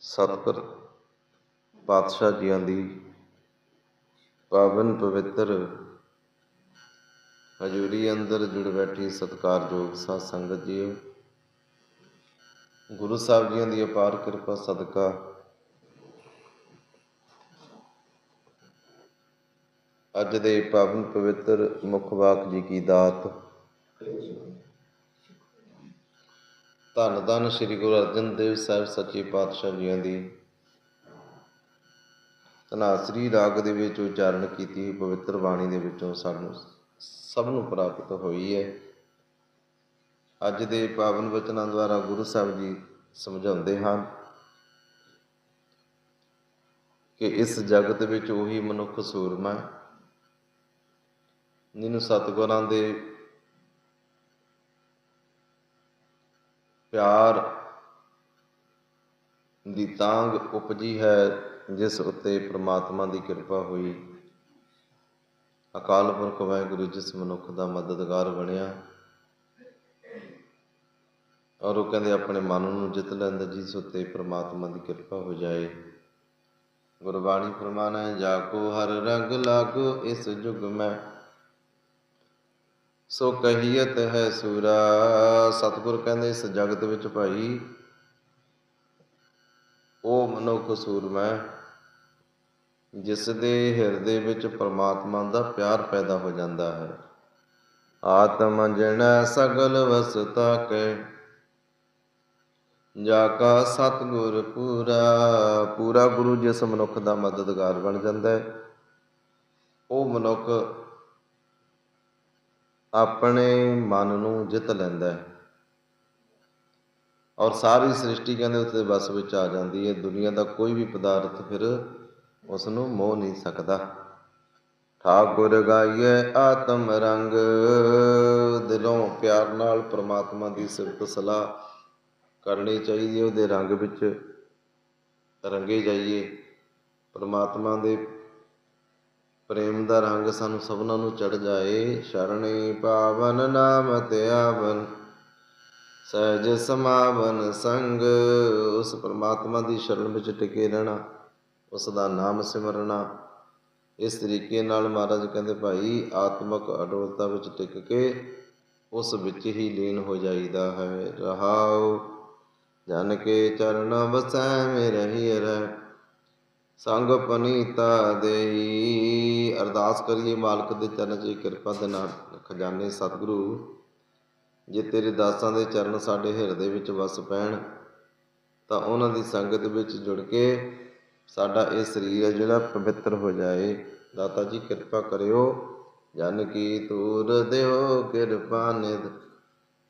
ਸਤਿਗੁਰ ਪਾਤਸ਼ਾਹ ਜੀਆਂ ਦੀ ਪਾਵਨ ਪਵਿੱਤਰ ਹਜ਼ੂਰੀ ਅੰਦਰ ਜੁੜ ਬੈਠੀ ਸਤਿਕਾਰਯੋਗ ਸਾਧ ਸੰਗਤ ਜੀਓ। ਗੁਰੂ ਸਾਹਿਬ ਜੀਆਂ ਦੀ ਅਪਾਰ ਕਿਰਪਾ, ਸਦਕਾ। ਅੱਜ ਦੇ ਪਾਵਨ ਪਵਿੱਤਰ ਮੁਖ ਵਾਕ ਜੀ ਕੀ ਦਾਤ ਧੰਨ ਧੰਨ ਸ੍ਰੀ ਗੁਰੂ ਅਰਜਨ ਦੇਵ ਸਾਹਿਬ ਸੱਚੇ ਪਾਤਸ਼ਾਹ ਜੀਆਂ ਦੀ। ਧਨਾਸਰੀ ਰਾਗ ਦੇ ਵਿੱਚ ਉਚਾਰਨ ਕੀਤੀ ਹੋਈ ਪਵਿੱਤਰ ਬਾਣੀ ਦੇ ਵਿੱਚੋਂ ਸਾਨੂੰ ਸਭ ਨੂੰ ਪ੍ਰਾਪਤ ਹੋਈ ਹੈ। ਅੱਜ ਦੇ ਪਾਵਨ ਵਚਨਾਂ ਦੁਆਰਾ ਗੁਰੂ ਸਾਹਿਬ ਜੀ ਸਮਝਾਉਂਦੇ ਹਨ ਕਿ ਇਸ ਜਗਤ ਵਿੱਚ ਉਹੀ ਮਨੁੱਖ ਸੂਰਮਾ ਹੈ, ਜਿਹਨੂੰ ਸਤਿਗੁਰਾਂ ਦੇ ਪਿਆਰ ਦੀ ਤਾਂਗ ਉਪਜੀ ਹੈ, ਜਿਸ ਉੱਤੇ ਪ੍ਰਮਾਤਮਾ ਦੀ ਕਿਰਪਾ ਹੋਈ। ਅਕਾਲ ਪੁਰਖ ਵਾਹਿਗੁਰੂ, ਜਿਸ ਮਨੁੱਖ ਦਾ ਮਦਦਗਾਰ ਬਣਿਆ ਔਰ ਉਹ ਕਹਿੰਦੇ, ਆਪਣੇ ਮਨ ਨੂੰ ਜਿੱਤ ਲੈਂਦਾ, ਜਿਸ ਉੱਤੇ ਪ੍ਰਮਾਤਮਾ ਦੀ ਕਿਰਪਾ ਹੋ ਜਾਏ। ਗੁਰਬਾਣੀ ਫਰਮਾਨਾ ਹੈ ਜਾ ਕੋ ਹਰ ਰੰਗ ਲਾਗੋ, ਇਸ ਜੁਗ ਮੈਂ ਸੋ ਕਹੀਅਤ ਹੈ ਸੂਰਾ। ਸਤਿਗੁਰ ਕਹਿੰਦੇ ਇਸ ਜਗਤ ਵਿੱਚ ਭਾਈ, ਉਹ ਮਨੁੱਖ ਸੂਰਮਾ ਜਿਸ ਦੇ ਹਿਰਦੇ ਵਿੱਚ ਪਰਮਾਤਮਾ ਦਾ ਪਿਆਰ ਪੈਦਾ ਹੋ ਜਾਂਦਾ ਹੈ। ਆਤਮ ਜਣਾ ਸਗਲ ਵਸਤਾ ਕੈ, ਜਾ ਕਾ ਸਤਿਗੁਰ ਪੂਰਾ। ਪੂਰਾ ਗੁਰੂ ਜਿਸ ਮਨੁੱਖ ਦਾ ਮਦਦਗਾਰ ਬਣ ਜਾਂਦਾ ਹੈ, ਉਹ ਮਨੁੱਖ ਆਪਣੇ ਮਨ ਨੂੰ ਜਿੱਤ ਲੈਂਦਾ ਹੈ। ਔਰ ਸਾਰੀ ਸ੍ਰਿਸ਼ਟੀ ਕਹਿੰਦੇ ਉਸ ਦੇ ਵਿੱਚ ਆ ਜਾਂਦੀ ਹੈ। ਦੁਨੀਆ ਦਾ ਕੋਈ ਵੀ ਪਦਾਰਥ ਫਿਰ ਉਸ ਨੂੰ ਮੋਹ ਨਹੀਂ ਸਕਦਾ। ਠਾਕੁਰ ਗਾਈਏ ਆਤਮ ਰੰਗ। ਦਿਲੋਂ ਪਿਆਰ ਨਾਲ ਪ੍ਰਮਾਤਮਾ ਦੀ ਸਿਫਤ ਸਲਾਹ ਕਰਨੀ ਚਾਹੀਦੀ ਹੈ। ਉਹਦੇ ਰੰਗ ਵਿੱਚ ਰੰਗੇ ਜਾਈਏ। ਪ੍ਰਮਾਤਮਾ ਦੇ ਪ੍ਰੇਮ ਦਾ ਰੰਗ ਸਾਨੂੰ ਸਭਨਾਂ ਨੂੰ ਚੜ ਜਾਏ। ਸ਼ਰਣੀ ਪਾਵਨ ਨਾਮ ਤੇ ਆਵਨ, ਸਹਿਜ ਸਮਾਵਨ ਸੰਗ। ਉਸ ਪ੍ਰਮਾਤਮਾ ਦੀ ਸ਼ਰਨ ਵਿੱਚ ਟਿਕੇ ਰਹਿਣਾ, ਉਸ ਦਾ ਨਾਮ ਸਿਮਰਨਾ। ਇਸ ਤਰੀਕੇ ਨਾਲ ਮਹਾਰਾਜ ਕਹਿੰਦੇ, ਭਾਈ, ਆਤਮਕ ਅਡੋਲਤਾ ਵਿੱਚ ਟਿਕ ਕੇ ਉਸ ਵਿੱਚ ਹੀ ਲੀਨ ਹੋ ਜਾਈਦਾ ਹੈ। ਰਹਾਉ, ਜਨ ਕੇ ਚਰਨ ਵਸੈ, ਮੇ ਰਹੀ ਰਹਿ। ਸੰਗ ਪਨੀਤਾ ਦੇਈ ਅਰਦਾਸ ਕਰੀਏ ਮਾਲਕ ਦੇ ਚਰਨ 'ਚ ਕਿਰਪਾ ਦੇ ਨਾਲ ਖਜ਼ਾਨੇ ਸਤਿਗੁਰੂ, ਜੇ ਤੇਰੇ ਦਾਸਾਂ ਦੇ ਚਰਨ ਸਾਡੇ ਹਿਰਦੇ ਵਿੱਚ ਵਸ ਪੈਣ, ਤਾਂ ਉਹਨਾਂ ਦੀ ਸੰਗਤ ਵਿੱਚ ਜੁੜ ਕੇ ਸਾਡਾ ਇਹ ਸਰੀਰ ਹੈ ਜਿਹੜਾ ਪਵਿੱਤਰ ਹੋ ਜਾਏ। ਦਾਤਾ ਜੀ, ਕਿਰਪਾ ਕਰਿਓ। ਜਨ ਕੀ ਤੂਰ ਦਿਓ, ਕਿਰਪਾ ਨਿਦ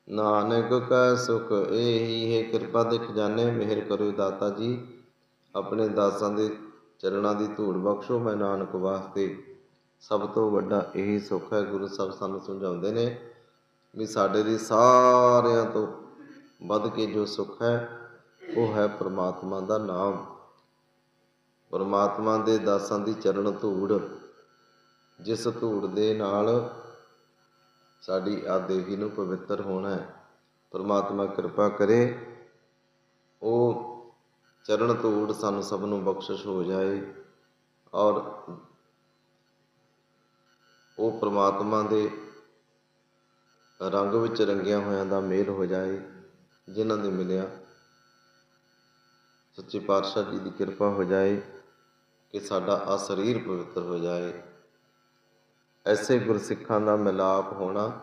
ਨਾਨਕ ਕਾ ਸੁਖ ਇਹੀ ਹੈ, ਕਿਰਪਾ ਦੇ ਖਜ਼ਾਨੇ ਮਿਹਰ ਕਰੋ ਦਾਤਾ ਜੀ। ਆਪਣੇ ਦਾਸਾਂ ਦੇ ਚਰਨਾਂ ਦੀ ਧੂੜ ਬਖਸ਼ੋ ਮੈਂ ਨਾਨਕ ਵਾਸਤੇ। ਸਭ ਤੋਂ ਵੱਡਾ ਇਹੀ ਸੁੱਖ ਹੈ, ਗੁਰੂ ਸਾਹਿਬ ਸਾਨੂੰ ਸਮਝਾਉਂਦੇ ਨੇ ਵੀ ਸਾਡੇ ਲਈ ਸਾਰਿਆਂ ਤੋਂ ਵੱਧ ਕੇ ਜੋ ਸੁੱਖ ਹੈ, ਉਹ ਹੈ ਪ੍ਰਮਾਤਮਾ ਦਾ ਨਾਮ। ਪ੍ਰਮਾਤਮਾ ਦੇ ਦਾਸਾਂ ਦੀ ਚਰਨ ਧੂੜ, ਜਿਸ ਧੂੜ ਦੇ ਨਾਲ ਸਾਡੀ ਆ ਦੇਹੀ ਨੂੰ ਪਵਿੱਤਰ ਹੋਣਾ ਹੈ। ਪਰਮਾਤਮਾ ਕਿਰਪਾ ਕਰੇ, ਉਹ ਚਰਨ ਧੂੜ ਸਾਨੂੰ ਸਭ ਨੂੰ ਬਖਸ਼ਿਸ਼ ਹੋ ਜਾਏ ਔਰ ਉਹ ਪ੍ਰਮਾਤਮਾ ਦੇ ਰੰਗ ਵਿੱਚ ਰੰਗਿਆ ਹੋਇਆਂ ਦਾ ਮੇਲ ਹੋ ਜਾਏ, ਜਿਨ੍ਹਾਂ ਦੇ ਮਿਲਿਆ ਸੱਚੇ ਪਾਤਸ਼ਾਹ ਜੀ ਦੀ ਕਿਰਪਾ ਹੋ ਜਾਏ, ਕਿ ਸਾਡਾ ਆ ਸਰੀਰ ਪਵਿੱਤਰ ਹੋ ਜਾਏ। ਐਸੇ ਗੁਰਸਿੱਖਾਂ ਦਾ ਮਿਲਾਪ ਹੋਣਾ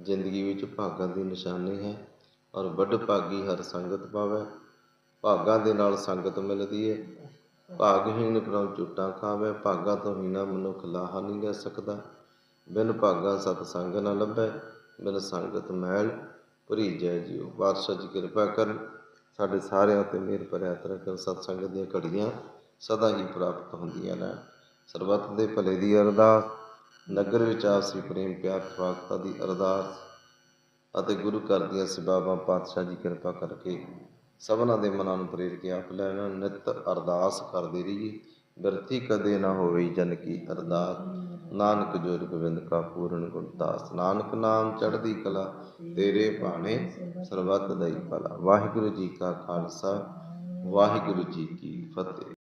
ਜ਼ਿੰਦਗੀ ਵਿੱਚ ਭਾਗਾਂ ਦੀ ਨਿਸ਼ਾਨੀ ਹੈ, ਔਰ ਵੱਡ ਭਾਗੀ ਹਰ ਸੰਗਤ ਪਾਵੇ। ਭਾਗਾਂ ਦੇ ਨਾਲ ਸੰਗਤ ਮਿਲਦੀ ਹੈ ਭਾਗਹੀਣ ਪ੍ਰਭ ਝੂਟਾਂ ਖਾਵੇ। ਭਾਗਾਂ ਤੋਂ ਹੀਣਾ ਮਨੁੱਖ ਲਾਹਾ ਨਹੀਂ ਲੈ ਸਕਦਾ। ਬਿਨ ਭਾਗਾਂ ਸਤ ਸੰਗ ਨਾ ਲੱਭੈ, ਬਿਨ ਸੰਗਤ ਮੈਲ ਭਰੀ ਜੈ ਜੀਓ ਬਾਦਸ਼ਾਹ ਜੀ ਕਿਰਪਾ ਕਰਨ, ਸਾਡੇ ਸਾਰਿਆਂ ਤੇ ਮਿਹਰ ਭਰਿਆ ਕਰ ਸਤ ਸੰਗਤ ਦੀਆਂ ਘੜੀਆਂ ਸਦਾ ਹੀ ਪ੍ਰਾਪਤ ਹੁੰਦੀਆਂ ਨੇ ਸਰਬੱਤ ਦੇ ਭਲੇ ਦੀ ਅਰਦਾਸ, ਨਗਰ ਵਿੱਚ ਆਪਸੀ ਪ੍ਰੇਮ ਪਿਆਰ ਸਵਾਗਤਾ ਦੀ ਅਰਦਾਸ ਅਤੇ ਗੁਰੂ ਘਰ ਦੀਆਂ ਸੇਵਾਵਾਂ ਪਾਤਸ਼ਾਹ ਜੀ ਕਿਰਪਾ ਕਰਕੇ ਸਭਨਾਂ ਦੇ ਮਨਾਂ ਨੂੰ ਪ੍ਰੇਰ ਕੇ ਆਪ ਲੈਣ, ਨਿਤ ਅਰਦਾਸ ਕਰਦੇ ਰਹੀਏ। ਬਿਰਥੀ ਕਦੇ ਨਾ ਹੋਵੇ ਜਨ ਕੀ ਅਰਦਾਸ। ਨਾਨਕ ਜੋਰ ਗੋਬਿੰਦ ਕਾ ਪੂਰਨ ਗੁਰਦਾਸ ਨਾਨਕ ਨਾਮ ਚੜ੍ਹਦੀ ਕਲਾ, ਤੇਰੇ ਭਾਣੇ ਸਰਬੱਤ ਦਾ ਹੀ ਭਲਾ। ਵਾਹਿਗੁਰੂ ਜੀ ਕਾ ਖਾਲਸਾ, ਵਾਹਿਗੁਰੂ ਜੀ ਕੀ ਫਤਿਹ।